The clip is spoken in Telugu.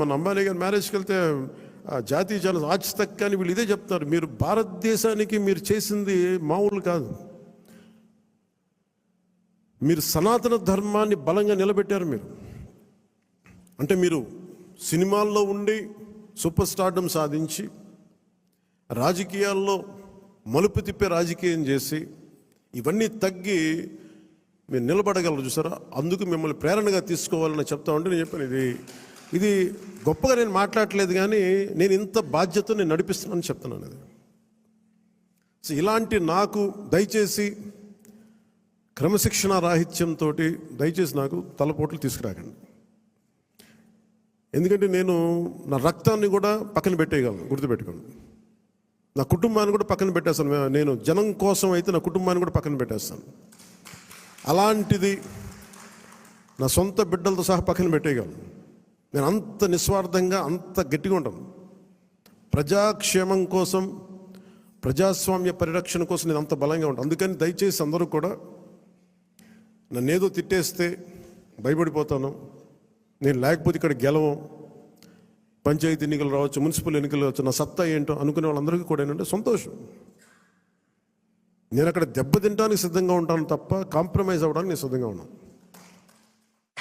మన అంబానీ గారి మ్యారేజ్కి వెళ్తే జాతీయ జన ఆజ్ అని వీళ్ళు ఇదే చెప్తారు. మీరు భారతదేశానికి మీరు చేసింది మామూలు కాదు. మీరు సనాతన ధర్మాన్ని బలంగా నిలబెట్టారు మీరు. అంటే మీరు సినిమాల్లో ఉండి సూపర్ స్టార్డం సాధించి రాజకీయాల్లో మలుపు తిప్పే రాజకీయం చేసి ఇవన్నీ తగ్గి మీరు నిలబడగలరు చూసారా? అందుకు మిమ్మల్ని ప్రేరణగా తీసుకోవాలని చెప్తా ఉంటే నేను చెప్పాను ఇది ఇది గొప్పగా నేను మాట్లాడట్లేదు కానీ నేను ఇంత బాధ్యత నేను నడిపిస్తున్నానని చెప్తున్నాను అది. సో ఇలాంటి నాకు దయచేసి క్రమశిక్షణ రాహిత్యంతో దయచేసి నాకు తలపోట్లు తీసుకురాకండి. ఎందుకంటే నేను నా రక్తాన్ని కూడా పక్కన పెట్టేయగలను గుర్తుపెట్టుకోండి. నా కుటుంబాన్ని కూడా పక్కన పెట్టేస్తాను. నేను జనం కోసం అయితే నా కుటుంబాన్ని కూడా పక్కన పెట్టేస్తాను. అలాంటిది నా సొంత బిడ్డలతో సహా పక్కన పెట్టేయగలను. నేను అంత నిస్వార్థంగా అంత గట్టిగా ఉంటాను ప్రజాక్షేమం కోసం ప్రజాస్వామ్య పరిరక్షణ కోసం నేను అంత బలంగా ఉంటాను అందుకని దయచేసి అందరూ కూడా నన్ను ఏదో తిట్టేస్తే భయపడిపోతాను. నేను లేకపోతే ఇక్కడ గెలవం. పంచాయతీ ఎన్నికలు రావచ్చు మున్సిపల్ ఎన్నికలు రావచ్చు నా సత్తా ఏంటో అనుకునే వాళ్ళందరికీ కూడా ఏంటంటే సంతోషం. నేను అక్కడ దెబ్బతింటానికి సిద్ధంగా ఉంటాను తప్ప కాంప్రమైజ్ అవ్వడానికి నేను సిద్ధంగా ఉన్నాను